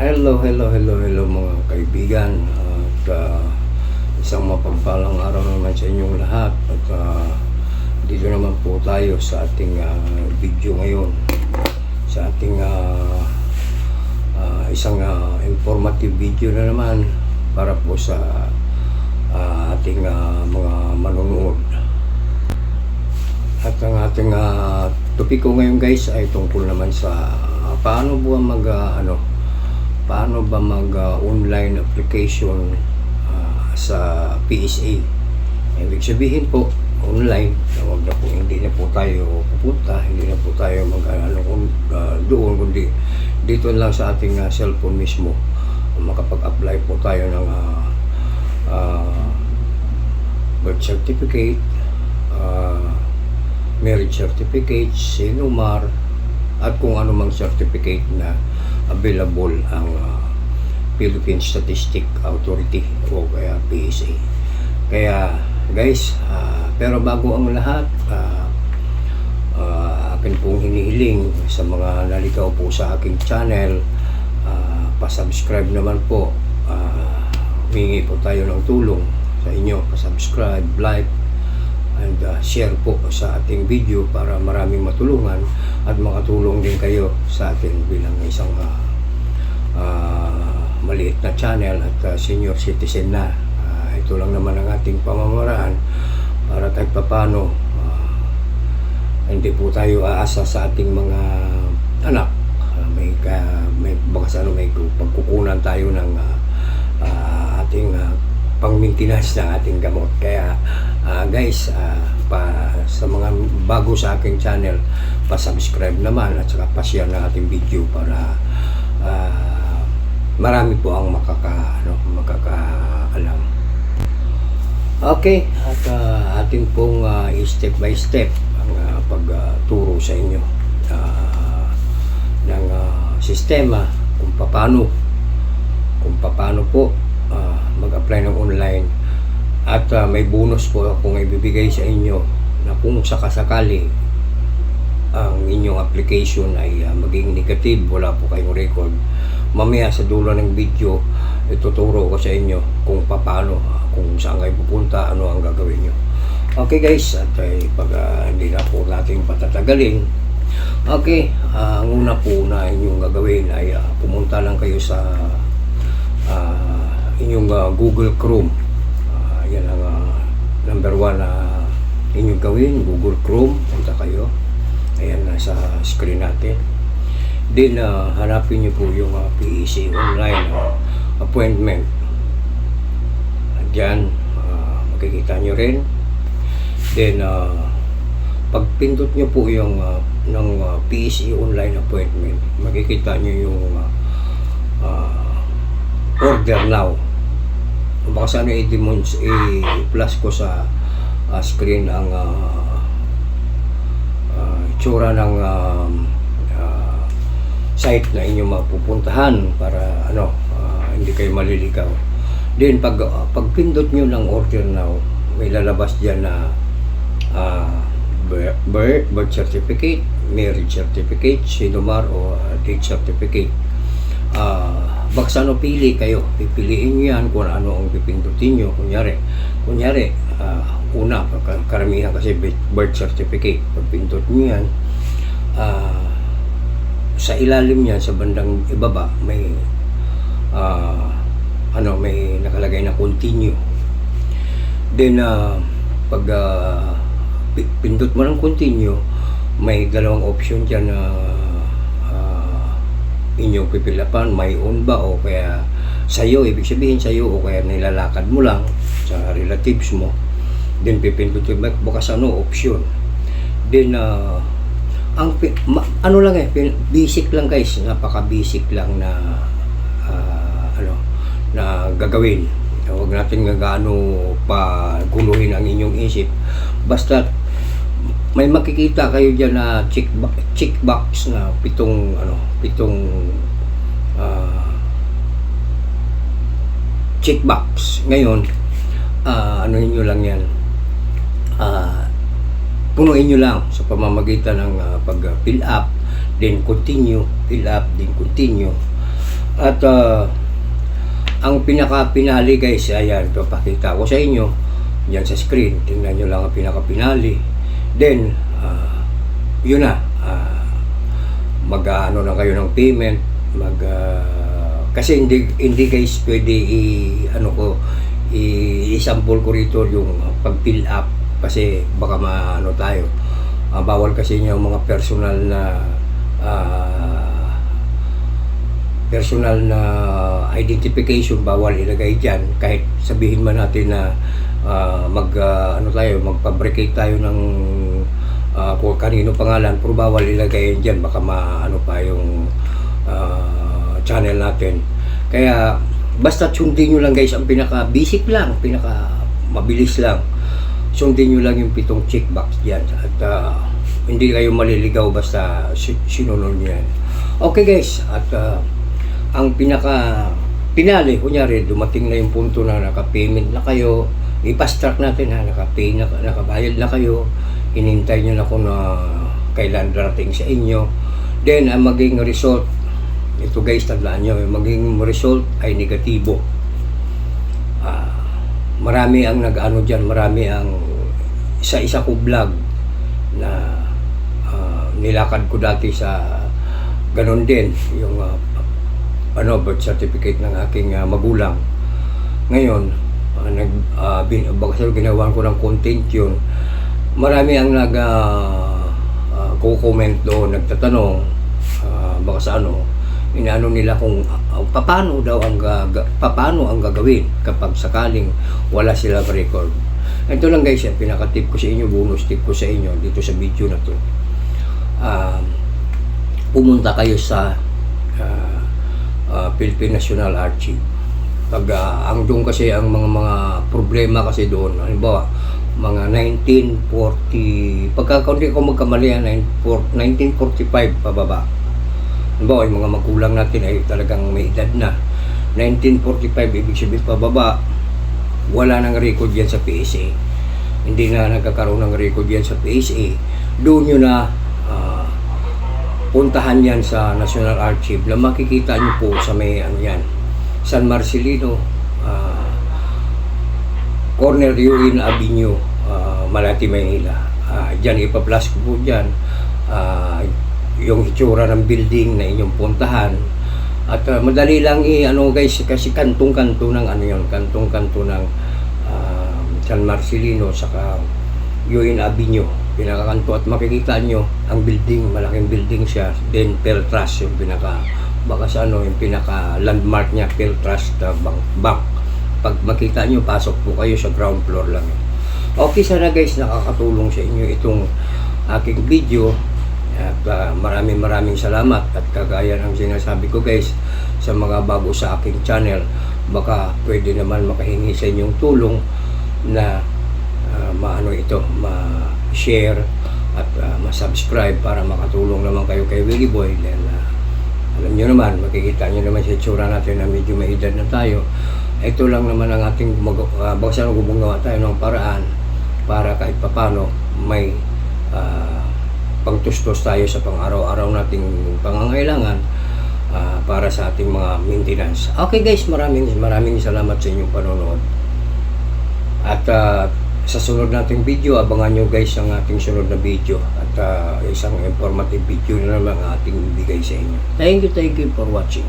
Hello, hello, hello, hello mga kaibigan. At ah, isang mapagpalang araw naman sa inyong lahat. At ah, dito naman po tayo sa ating ah, video ngayon. Sa ating ah, ah, isang ah, informative video na naman para po sa ah, ating ah, mga manonood. At ang ating uh, topiko ngayon guys ay tungkol naman sa ah, paano ba mag ah, ano paano ba mag ah, online application ah, sa PSA. Ibig sabihin po online, na wag na po hindi na po tayo pupunta, hindi na po tayo mag ano kung, ah, doon kundi dito lang sa ating ah, cellphone mismo makapag-apply po tayo ng ah, ah, birth certificate, ah, marriage certificate, sinumar, at kung ano mang certificate na available ang ah, Philippine Statistic Authority o kaya PSA. Kaya guys, ah, pero bago ang lahat, ah, ah, akin pong hinihiling sa mga nalikaw po sa aking channel, ah, pasubscribe naman po. Ah, humingi po tayo ng tulong sa inyo, pasubscribe, like, and uh, share po sa ating video para maraming matulungan at makatulong din kayo sa atin bilang isang uh, uh, maliit na channel at uh, senior citizen na. Uh, ito lang naman ang ating pamamaraan para kahit papano uh, hindi po tayo aasa sa ating mga anak. Uh, may, ka, may bakas ano, may pagkukunan tayo ng uh, uh, ating uh, pang-maintenance ng ating gamot. Kaya ah, guys, ah, pa, sa mga bago sa aking channel, pa-subscribe naman at saka pa-share ng ating video para ah, marami po ang makaka, ano, makakaalam. Okay, at ah, ating pong ah, step by step ang ah, pagturo sa inyo ah, ng ah, sistema kung paano kung paano po ah, mag-apply ng online at ah, may bonus po akong ibibigay sa inyo na kung sakasakali ang inyong application ay ah, maging negative, wala po kayong record mamaya sa dulo ng video ituturo ko sa inyo kung paano ah, kung saan kayo pupunta ano ang gagawin nyo okay guys at ay pag ah, hindi na po natin patatagalin okay ah, ang una po na inyong gagawin ay ah, pumunta lang kayo sa ah, inyong ah, Google Chrome. Yan ang ah, number one na inyong gawin, Google Chrome. Punta kayo. Ayan, nasa screen natin. Then, ah, hanapin niyo po yung ah, PEC online ah, appointment. Diyan, ah, makikita niyo rin. Then, ah, pag pindot niyo po yung ah, ng ah, PEC online appointment, makikita niyo yung ah, ah, order now. Baka sana i-demons, i-plus ko sa ah, screen ang uh, itsura ng um, ah, site na inyong mapupuntahan para ano, ah, hindi kayo maliligaw. Then pag ah, pag pindot nyo ng order now, may lalabas diyan na ah, birth, birth, certificate, marriage certificate, sinumar o ah, date certificate. Ah, baksa no pili kayo, pipiliin nyo yan kung ano ang pipindutin nyo. Kunyari, kunyari, ah, una, kar- karamihan kasi bi- birth certificate, pag pindot nyo yan, ah, sa ilalim niyan, sa bandang ibaba, may ah, ano, may nakalagay na continue. Then, ah, pag pi- pindot mo ng continue, may dalawang option dyan na ah, inyong pipilapan, may own ba o kaya sa'yo, ibig sabihin sa'yo o kaya nilalakad mo lang sa relatives mo. Then pipindot yung back, bukas ano, option. Then, ah, ang ma- ano lang eh, basic lang guys, napaka-basic lang na ah, ano, na gagawin. Huwag natin gaano pa guluhin ang inyong isip. Basta may makikita kayo diyan na check box, check box na pitong ano, pitong ah, check box. Ngayon, ah, ano niyo lang 'yan. Ah, punuin nyo lang sa pamamagitan ng ah, pag-fill up, then continue, fill up, then continue. At ah, ang pinaka-pinali guys, ayan, ito pakita ko sa inyo. Yan sa screen, tingnan nyo lang ang pinaka-pinali. Then, ah, yun na. ah, mag-ano na kayo ng payment. Mag, ah, kasi hindi, hindi guys pwede i, ano ko, i-sample ko rito yung pag-fill up. Kasi baka maano tayo. Ah, bawal kasi yung mga personal na ah, personal na identification bawal ilagay diyan kahit sabihin man natin na ah, mag ah, ano tayo mag-fabricate tayo ng ah, kung kanino pangalan pero bawal ilagay yan diyan baka maano pa yung ah, channel natin. Kaya basta sundin nyo lang guys ang pinaka basic lang pinaka mabilis lang. Sundin nyo lang yung pitong checkbox diyan at ah, hindi kayo maliligaw basta si- sinunod nyo yan. Okay guys at ah, ang pinaka pinali, kunyari, dumating na yung punto na naka-payment na kayo, i-fast track natin ha, naka-pay na, nakabayad na kayo, hinintay nyo na kung na kailan darating sa inyo. Then, ang maging result, ito guys, tandaan nyo, yung maging result ay negatibo. Ah, marami ang nag-ano dyan, marami ang isa-isa ko vlog na ah, nilakad ko dati sa ganon din, yung ah, ano birth certificate ng aking ah, magulang. Ngayon, ah, nag uh, bin, baka sa ginawan ko ng content yun, marami ang nag ah, ah, comment doon, nagtatanong ah, baka sa ano, inaano nila kung uh, paano daw ang gaga, paano ang gagawin kapag sakaling wala silang record. Ito lang guys, yung pinaka-tip ko sa inyo, bonus tip ko sa inyo dito sa video na to. Um, pumunta kayo sa ah, uh, Philippine National Archive. Pag ah, ang doon kasi ang mga mga problema kasi doon, halimbawa mga 1940, pagka kung di ko magkamali, ah, 1945 pababa. Halimbawa, yung mga magulang natin ay talagang may edad na. 1945, ibig sabihin pababa, wala nang record yan sa PSA. Hindi na nagkakaroon ng record yan sa PSA. Doon yun na ah, puntahan yan sa National Archive na makikita nyo po sa may ano yan San Marcelino ah, Corner Urin Avenue ah, Malati, Maynila. Uh, dyan ipaplas ko po dyan ah, yung itsura ng building na inyong puntahan. At ah, madali lang i ano guys kasi kantong-kanto ng ano yun kantong-kanto ng ah, San Marcelino saka Urin Avenue. Pinakakanto at makikita nyo ang building, malaking building siya then Peltras yung pinaka baka sa ano yung pinaka landmark niya Peltras the bank, bank. Pag makita nyo pasok po kayo sa ground floor lang yun. okay sana guys nakakatulong sa inyo itong aking video. At ah, maraming maraming salamat. At kagaya ng sinasabi ko guys sa mga bago sa aking channel baka pwede naman makahingi sa inyong tulong na ah, maano ito ma-share at ah, ma-subscribe para makatulong naman kayo kay Willie Boy. Ah, alam nyo naman makikita nyo naman sa itsura natin na medyo may edad na tayo ito lang naman ang ating uh, basta gumagawa tayo ng paraan para kahit papano may ah, pangtustos tayo sa pang-araw-araw nating pangangailangan ah, para sa ating mga maintenance. Okay guys, maraming maraming salamat sa inyong panonood. At ah, sa sunod nating video, abangan nyo guys ang ating sunod na video at ah, isang informative video na naman ang ating bigay sa inyo. Thank you, thank you for watching.